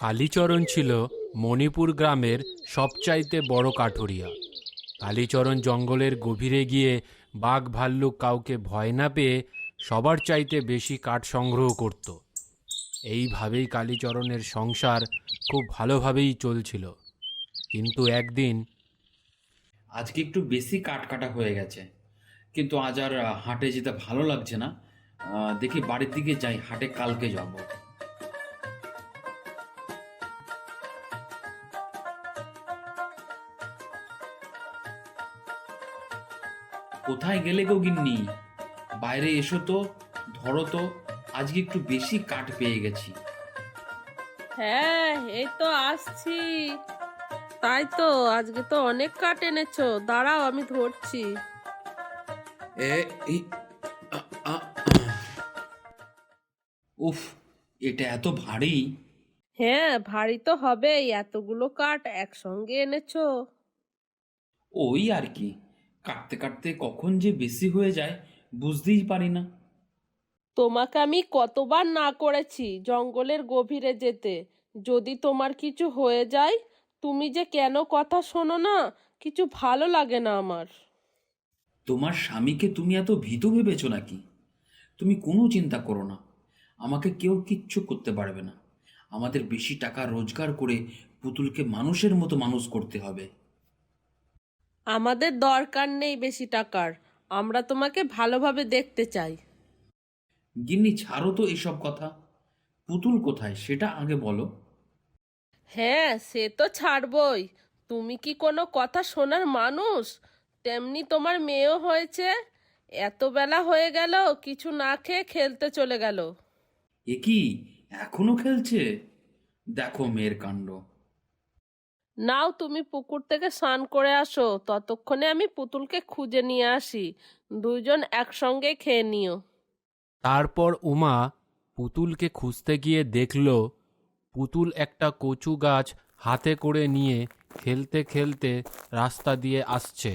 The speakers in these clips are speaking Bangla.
কালীচরণ ছিল মণিপুর গ্রামের সবচাইতে বড় কাঠুরিয়া। কালীচরণ জঙ্গলের গভীরে গিয়ে বাঘ ভাল্লুক কাউকে ভয় না পেয়ে সবার চাইতে বেশি কাঠ সংগ্রহ করত। এইভাবেই কালীচরণের সংসার খুব ভালোভাবেই চলছিল। কিন্তু একদিন আজকে একটু বেশি কাট কাটা হয়ে গেছে। কিন্তু আজ আর হাটে যেতে ভালো লাগছে না। দেখি বাড়ির দিকে যাই, হাটে কালকে যাব। কোথায় গেলে গো গিন্নি? বাইরে এসো তো ধরো তো আজকে একটু বেশি কাঠ পেয়ে গেছি। হ্যাঁ এই তো আসছি। তাই তো আজকে তো অনেক কাঠ এনেছো দাঁড়াও আমি ধরছি। এ এই উফ এটা এত ভারী। হ্যাঁ ভারী তো হবেই এতগুলো কাঠ একসঙ্গে এনেছো। ওই আর কি। কাটতে কাটতে কখন যে বেশি হয়ে যায় বুঝতেই পারি না। তোমাকে আমি কতবার না করেছি জঙ্গলের গভীরে যেতে। যদি তোমার কিছু হয়ে যায় তুমি যে কেন কথা শোনো না কিছু ভালো লাগে না আমার। তোমার স্বামীকে তুমি এত ভীত ভেবেছো নাকি? তুমি কোনো চিন্তা করো না। আমাকে কেউ কিচ্ছু করতে পারবে না। আমাদের বেশি টাকা রোজগার করে পুতুলকে মানুষের মতো মানুষ করতে হবে। আমাদের দরকার নেই বেশি টাকার। আমরা তোমাকে ভালোভাবে দেখতে চাই। গিন্নি ছাড়ো তো এসব কথা। পুতুল কোথায় সেটা আগে বলো। হ্যাঁ সে তো ছাড়বই। তুমি কি কোনো কথা শোনার মানুষ? তেমনি তোমার মেয়েও হয়েছে। এত বেলা হয়ে গেল কিছু না খেয়ে খেলতে চলে গেল। এ কি? এখনও খেলছে? দেখো মেয়ের কাণ্ড। নাও তুমি পুকুর থেকে স্নান করে আসো ততক্ষণে আমি পুতুলকে খুঁজে নিয়ে আসি। দুইজন একসঙ্গে খেয়ে নিও। তারপর উমা পুতুলকে খুঁজতে গিয়ে দেখল পুতুল একটা কচু গাছ হাতে করে নিয়ে খেলতে খেলতে রাস্তা দিয়ে আসছে।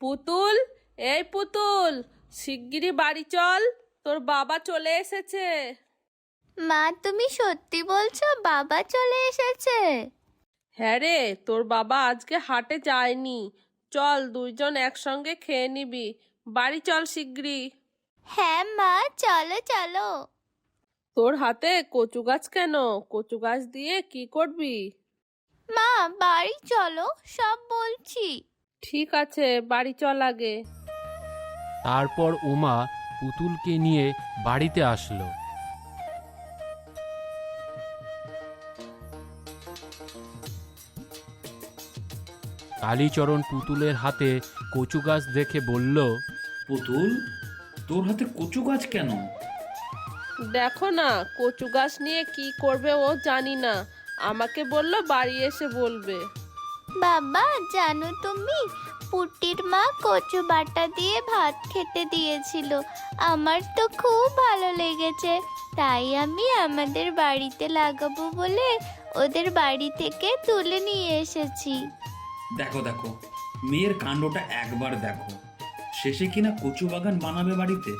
পুতুল এই পুতুল শিগগিরই বাড়ি চল তোর বাবা চলে এসেছে। মা তুমি সত্যি বলছো বাবা চলে এসেছে? হ্যাঁ রে তোর বাবা আজকে হাটে যায়নি। চল দুইজন একসঙ্গে খেয়ে নিবি। বাড়ি চল শিগগিরই। হ্যাঁ মা চলো চলো। তোর হাতে কচু গাছ কেন? কচু গাছ দিয়ে কি করবি? মা বাড়ি চলো সব বলছি। ঠিক আছে বাড়ি চল আগে। তারপর উমা পুতুলকে নিয়ে বাড়িতে আসলো। কালীচরণ পুতুলের হাতে কচু গাছ দেখে বলল পুতুল তোর হাতে কচু গাছ কেন? দেখো না কচু গাছ নিয়ে কি করবে ও জানি না। আমাকে বলল বাড়ি এসে বলবে। বাবা জানো তুমি পুটির মা কচু বাটা দিয়ে ভাত খেতে দিয়েছিল। আমার তো খুব ভালো লেগেছে। তাই আমি আমাদের বাড়িতে লাগাবো বলে ওদের বাড়ি থেকে তুলে নিয়ে এসেছি। দেখো দেখো মেয়ের কাণ্ডটা একবার দেখো। শেষে কিনা কচু বাগান বানাবে বাড়িতে?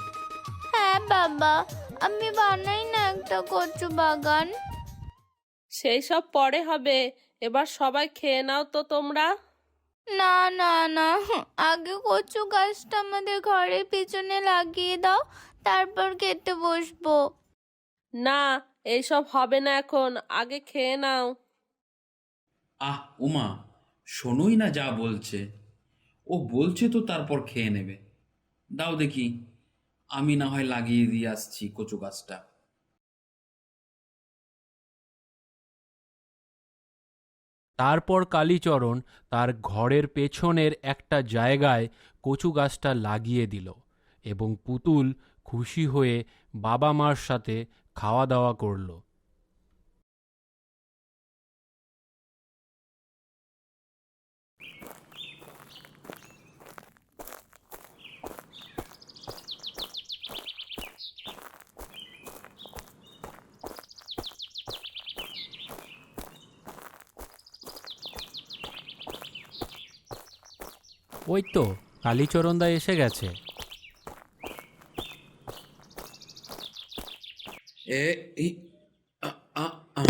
হ্যাঁ বাবা আমি বানাই না একটা কচু বাগান। সেই সব পরে হবে। এবার সবাই খেয়ে নাও তো তোমরা। না না না আগে কচু গাছটা আমাদের ঘরের পিছনে লাগিয়ে দাও তারপর খেতে বসবো। না এইসব হবে না এখন আগে খেয়ে নাও। আহ উমা শোনোই না যা বলছে। ও বলছে তো তারপর খেয়ে নেবে। দাও দেখি, আমি না হয় লাগিয়ে দিয়ে আসছি কচু গাছটা। তারপর কালীচরণ তার ঘরের পেছনের একটা জায়গায় কচু গাছটা লাগিয়ে দিল এবং পুতুল খুশি হয়ে বাবা মার সাথে খাওয়া দাওয়া করল। ওই তো কালীচরণদা এসে গেছে। এ এই আ, আ, আ।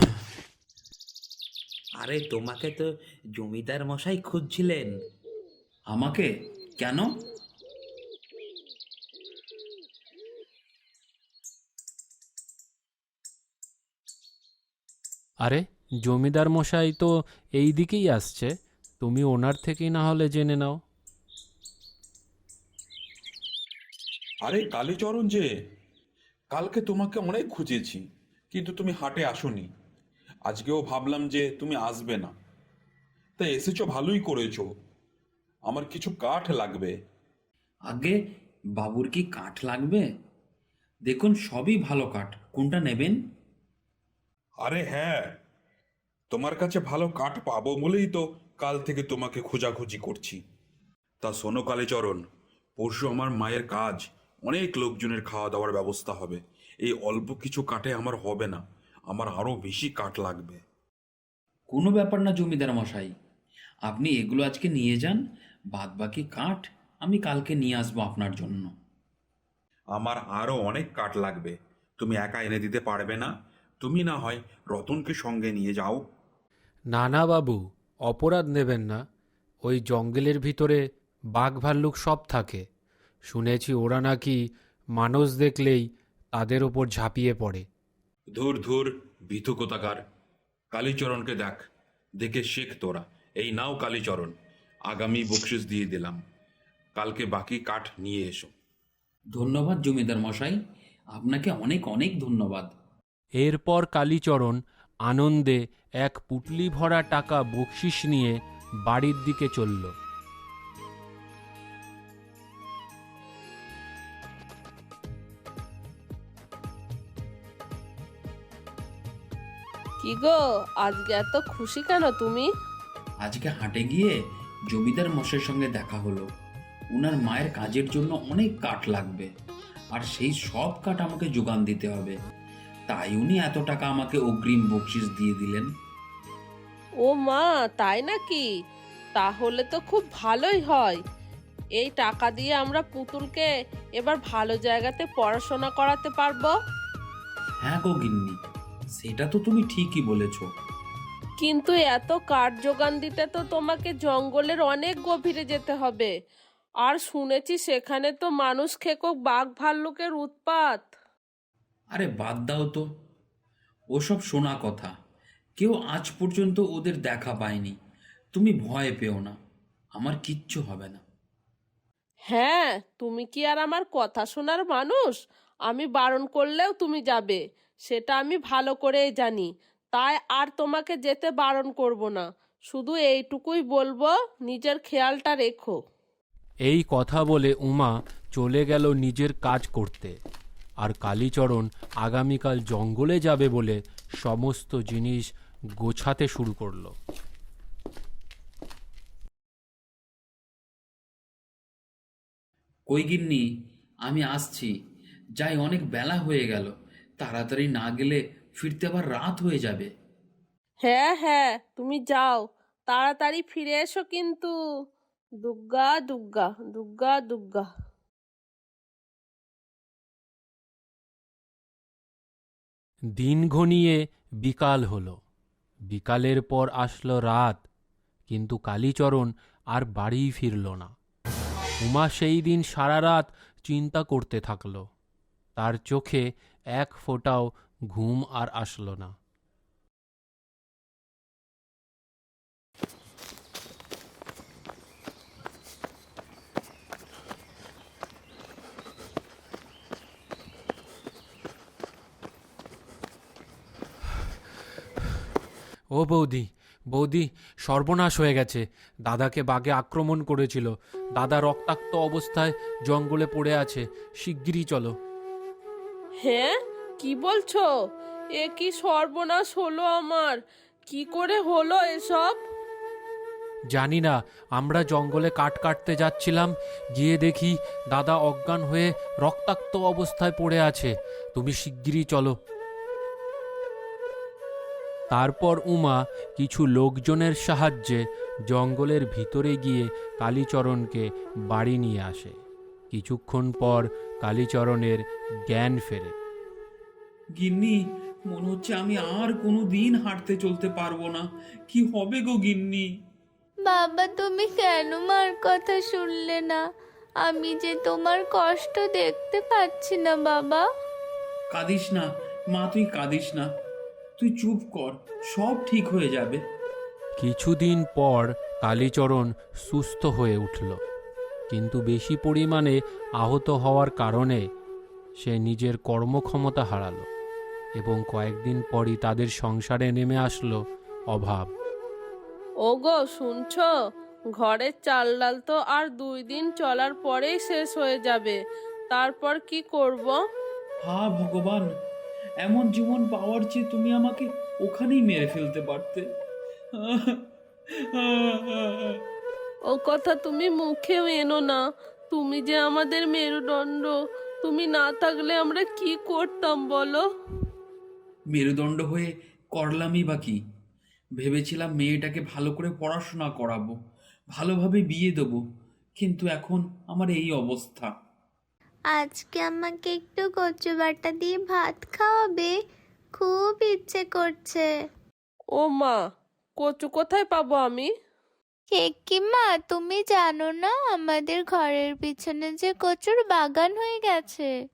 আরে তোমাকে তো জমিদার মশাই খুঁজছিলেন। আমাকে? কেন? আরে জমিদার মশাই তো এই দিকেই আসছে। তুমি ওনার থেকেই না হলে জেনে নাও। আরে কালীচরণ যে কালকে তোমাকে অনেক খুঁজেছি কিন্তু তুমি হাটে আসোনি। আজকেও ভাবলাম যে তুমি আসবে না। তা এসেছ ভালোই করেছ। আমার কিছু কাঠ লাগবে। আগে বাবুর কি কাঠ লাগবে? দেখুন সবই ভালো কাঠ। কোনটা নেবেন? আরে হ্যাঁ তোমার কাছে ভালো কাঠ পাবো বলেই তো কাল থেকে তোমাকে খোঁজাখুঁজি করছি। তা শোনো কালীচরণ পরশু আমার মায়ের কাজ অনেক লোকজনের খাওয়া দাওয়ার ব্যবস্থা হবে। এই অল্প কিছু কাঠে আমার হবে না। আমার আরও বেশি কাঠ লাগবে। কোনো ব্যাপার না জমিদার মশাই। আপনি এগুলো আজকে নিয়ে যান বাদ বাকি কাঠ আমি কালকে নিয়ে আসব আপনার জন্য। আমার আরও অনেক কাঠ লাগবে। তুমি একা এনে দিতে পারবে না। তুমি না হয় রতনকে সঙ্গে নিয়ে যাও। না না বাবু অপরাধ নেবেন না। ওই জঙ্গলের ভিতরে বাঘ ভাল্লুক সব থাকে। শুনেছি ওরা নাকি মানুষ দেখলেই তাদের ওপর ঝাঁপিয়ে পড়ে। ধুর ধুর ভিতু কোথাকার? কালীচরণকে দেখ দেখে শেখ তোরা। এই নাও কালীচরণ আগামী বকশিস দিয়ে দিলাম। কালকে বাকি কাঠ নিয়ে এসো। ধন্যবাদ জমিদার মশাই আপনাকে অনেক অনেক ধন্যবাদ। এরপর কালীচরণ আনন্দে এক পুটলি ভরা টাকা বকশিস নিয়ে বাড়ির দিকে চলল। কি গো আজকে এত খুশি কেন তুমি? আজকে হাটে গিয়ে জমিদার মশাইয়ের সঙ্গে দেখা হলো। উনার মায়ের কাজের জন্য অনেক কাঠ লাগবে আর সেই সব কাঠ আমাকে যোগান দিতে হবে। তাই উনি এত টাকা আমাকে অগ্রিম বকশিস দিয়ে দিলেন। ও মা তাই নাকি? তাহলে তো খুব ভালোই হয়। এই টাকা দিয়ে আমরা পুতুলকে এবার ভালো জায়গাতে পড়াশোনা করাতে পারব? হ্যাঁ গো গিন্নি সেটা তো তুমি ঠিকই বলেছ। কিন্তু এত কাঠ যোগান দিতে তো তোমাকে জঙ্গলের অনেক গভীরে যেতে হবে। আর শুনেছি সেখানে তো মানুষ খেকো বাঘ ভাল্লুকের উৎপাত। আরে বাদ দাও তো। ওসব শোনা কথা। কেউ আজ পর্যন্ত ওদের দেখা পায়নি। তুমি ভয় পেও না। আমার কিচ্ছু হবে না। হ্যাঁ তুমি কি আর আমার কথা শোনার মানুষ? আমি বারণ করলেও তুমি যাবে। সেটা আমি ভালো করেই জানি। তাই আর তোমাকে যেতে বারণ করব না। শুধু এইটুকুই বলব নিজের খেয়ালটা রেখো। এই কথা বলে উমা চলে গেল নিজের কাজ করতে। আর কালীচরণ আগামীকাল জঙ্গলে যাবে বলে সমস্ত জিনিস গোছাতে শুরু করল। কই গিন্নি আমি আসছি। যাই অনেক বেলা হয়ে গেল। তাড়াতাড়ি না গেলে ফিরতে আবার রাত হয়ে যাবে। হ্যাঁ হ্যাঁ তুমি যাও। তাড়াতাড়ি ফিরে এসো কিন্তু। দুগ্গা দুগ্গা দুগ্গা দুগ্গা। দিন ঘনিয়ে বিকাল হলো। বিকালের পর আসলো রাত কিন্তু কালীচরণ আর বাড়ি ফিরল না। উমা সেই দিন সারা রাত চিন্তা করতে থাকল। তার চোখে এক ফোঁটাও ঘুম আর আসলো না। ও বৌদি বৌদি, সর্বনাশ হয়ে গেছে। দাদাকে বাঘে আক্রমণ করেছিল। দাদা রক্তাক্ত অবস্থায় জঙ্গলে পড়ে আছে। শিগগিরই চলো। হ্যাঁ কি বলছো? এ কি সর্বনাশ হলো আমার। কি করে হলো এসব? জানি না, আমরা জঙ্গলে কাঠ কাটতে যাচ্ছিলাম, গিয়ে দেখি দাদা অজ্ঞান হয়ে রক্তাক্ত অবস্থায় পড়ে আছে। তুমি শিগগিরই চলো। তারপর উমা কিছু লোকজনের সাহায্যে জঙ্গলের ভিতরে গিয়ে কালীচরণকে বাড়ি নিয়ে আসে। কিছুক্ষণ পর কালীচরণের জ্ঞান ফেরে। গিন্নি মনে হচ্ছে আমি আর কোনো দিন হাঁটতে চলতে পারব না। কি হবে গো গিন্নি? বাবা তুমি কেন মার কথা শুনলে না? আমি যে তোমার কষ্ট দেখতে পাচ্ছি না বাবা। কাঁদিস না মা তুই কাঁদিস না। তুই চুপ কর সব ঠিক হয়ে যাবে। কিছুদিন পর কালীচরণ সুস্থ হয়ে উঠল। কিন্তু বেশি পরিমাণে আহত হওয়ার কারণে সে নিজের কর্মক্ষমতা হারালো এবং কয়েকদিন পরই তাদের সংসারে নেমে আসলো অভাব। ওগো শুনছো? ঘরের চাল ডাল তো আর দুই দিন চলার পরেই শেষ হয়ে যাবে। তারপর কি করব? হা ভগবান এমন জীবন পাওয়ার চেয়ে তুমি আমাকে ওখানেই মেরে ফেলতে পারতে। ও কথা তুমি মুখেও এনো না। তুমি যে আমাদের মেরুদণ্ড তুমি না থাকলে আমরা কি করতাম বলো? মেরুদণ্ড হয়ে করলামই বা কি? ভেবেছিলাম মেয়েটাকে ভালো করে পড়াশোনা করাবো ভালোভাবে বিয়ে দেবো কিন্তু এখন আমার এই অবস্থা। আজকে আমাকে একটু কচু বাটা দিয়ে ভাত খাওয়াবে খুব ইচ্ছে করছে। ও মা কচু কোথায় পাবো আমি? মা তুমি জানো না আমাদের ঘরের পিছনে যে কচুর বাগান হয়ে গেছে?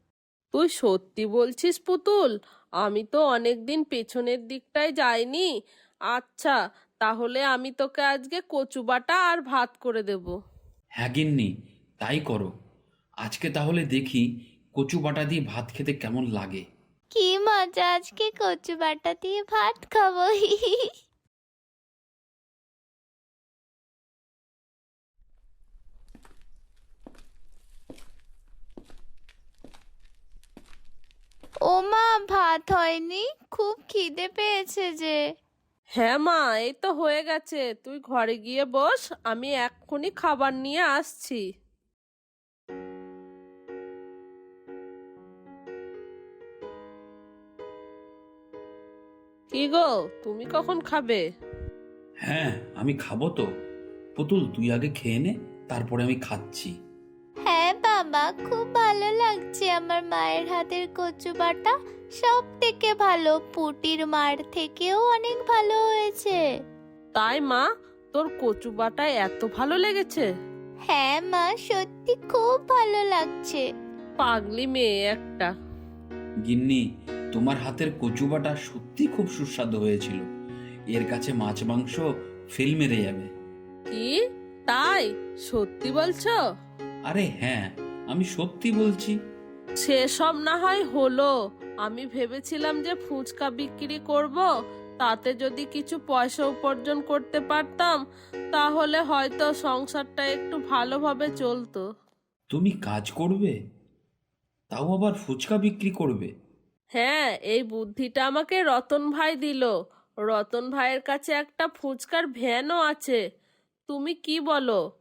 তুই সত্যি বলছিস পুতুল? আমি তো অনেক দিন পেছনের দিকটায় যাইনি। আচ্ছা তাহলে আমি তোকে আজকে কচু বাটা আর ভাত করে দেব। হ্যাঁ গিন্নি তাই করো। আজকে তাহলে দেখি কচু বাটা দিয়ে ভাত খেতে কেমন লাগে। কি মজা আজকে কচু বাটা দিয়ে ভাত খাব। ও মা ভাত হয়নি? খুব খিদে পেয়েছে যে। হ্যাঁ মা এই তো হয়ে গেছে। তুই ঘরে গিয়ে বস আমি এক্ষুনি খাবার নিয়ে আসছি। কি গো তুমি কখন খাবে? হ্যাঁ আমি খাব তো। পুতুল তুই আগে খেয়ে নে তারপরে আমি খাচ্ছি। বাবা খুব ভালো লাগছে আমার মায়ের হাতের কচু বাটা। সব থেকে ভালো পুটির মার থেকেও অনেক ভালো হয়েছে। তাই মা তোর কচু বাটা এত ভালো লেগেছে? হ্যাঁ মা সত্যি খুব ভালো লাগছে। পাগলি মেয়ে একটা। গিন্নি তোমার হাতের কচু বাটা সত্যি খুব সুস্বাদু হয়েছিল। এর কাছে মাছ মাংস ফেল মেরে যাবে। কি? তাই? সত্যি বলছো? আরে হ্যাঁ আমি সত্যি বলছি। সেসব না হয় হলো। আমি ভেবেছিলাম যে ফুচকা বিক্রি করব তাতে যদি কিছু পয়সা উপার্জন করতে পারতাম তাহলে হয়তো সংসারটা একটু ভালোভাবে চলতো। তুমি কাজ করবে? তাও আবার ফুচকা বিক্রি করবে? হ্যাঁ এই বুদ্ধিটা আমাকে রতন ভাই দিল। রতন ভাইয়ের কাছে একটা ফুচকার ভ্যানও আছে। তুমি কি বলো?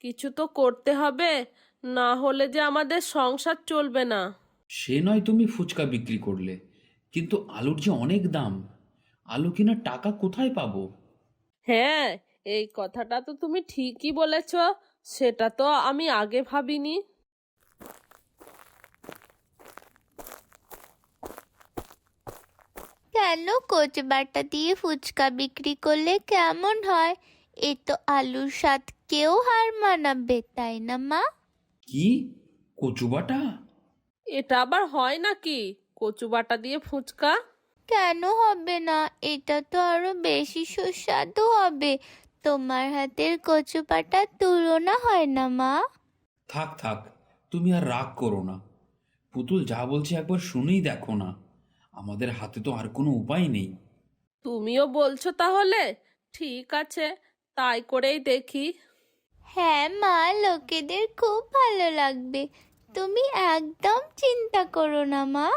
কিছু তো করতে হবে। না হলে যে আমাদের সংসার চলবে না। সে নয় তুমি ফুচকা বিক্রি করলে কিন্তু আলুর যে অনেক দাম আলু কেনার টাকা কোথায় পাবো? হ্যাঁ এই কথাটা তো তুমি ঠিকই বলেছ সেটা তো আমি আগে ভাবিনি। কেন কচু বাটা দিয়ে ফুচকা বিক্রি করলে কেমন হয়? এ তো আলুর স্বাদকেও হার মানাবে তাই না মা? কি? কচু বাটা এটা আবার হয় নাকি? কচু বাটা দিয়ে ফুচকা? কেন হবে না? এটা তো আরও বেশি সুস্বাদু হবে। তোমার হাতের কচু বাটার তুলনা হয় না মা। থাক থাক তুমি আর রাগ করো না। পুতুল যা বলছে একবার শুনেই দেখো না। আমাদের হাতে তো আর কোনো উপায় নেই। তুমিও বলছো তাহলে? ঠিক আছে তাই করেই দেখি। হ্যাঁ মা লোকেদের খুব ভালো লাগবে। তুমি একদম চিন্তা করো না মা।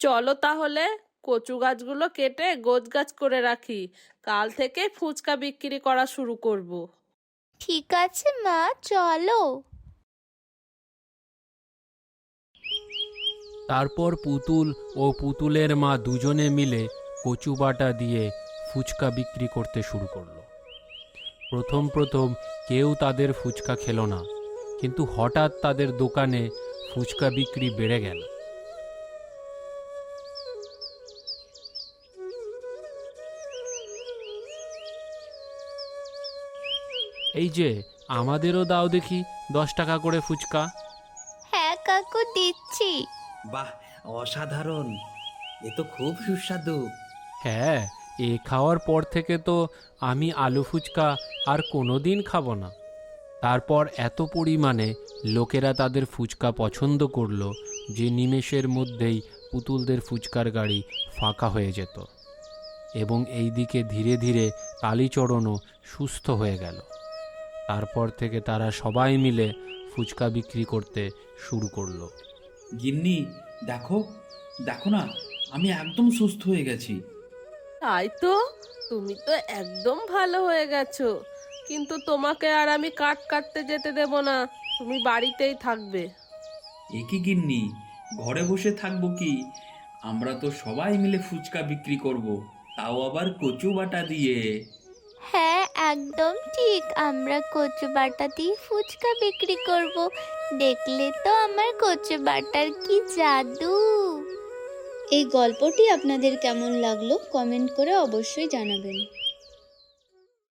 চলো তাহলে কচু গাছগুলো কেটে গোছ গাছ করে রাখি। কাল থেকে ফুচকা বিক্রি করা শুরু করব। ঠিক আছে মা চলো। তারপর পুতুল ও পুতুলের মা দুজনে মিলে কচু বাটা দিয়ে ফুচকা বিক্রি করতে শুরু করল। প্রথম প্রথম কেউ তাদের ফুচকা খেল না কিন্তু হঠাৎ তাদের দোকানে ফুচকা বিক্রি বেড়ে গেল। এই যে আমাদেরও দাও দেখি দশ টাকা করে ফুচকা। হ্যাঁ কাকু দিচ্ছি। বাহ অসাধারণ। এ তো খুব সুস্বাদু। হ্যাঁ এ খাওয়ার পর থেকে তো আমি আলু ফুচকা আর কোনো দিন খাব না। তারপর এত পরিমাণে লোকেরা তাদের ফুচকা পছন্দ করল যে নিমেষের মধ্যেই পুতুলদের ফুচকার গাড়ি ফাঁকা হয়ে যেত এবং এই দিকে ধীরে ধীরে কালীচরণও সুস্থ হয়ে গেল। তারপর থেকে তারা সবাই মিলে ফুচকা বিক্রি করতে শুরু করল। গিন্নি, দেখো দেখো না, আমি একদম সুস্থ হয়ে গেছি। তাই তো? তুমি তো একদম ভালো হয়ে গেছো। কিন্তু তোমাকে আর আমি কাট কাটতে যেতে দেব না। তুমি বাড়িতেই থাকবে। এ কি গিন্নি? ঘরে বসে থাকব কি? আমরা তো সবাই মিলে ফুচকা বিক্রি করব। তাও আবার কচু বাটা দিয়ে। হ্যাঁ একদম ঠিক। আমরা কচু বাটা দিয়ে ফুচকা বিক্রি করব। দেখলে তো আমার কচু বাটার কি জাদু। এই গল্পটি আপনাদের কেমন লাগল কমেন্ট করে অবশ্যই জানাবেন।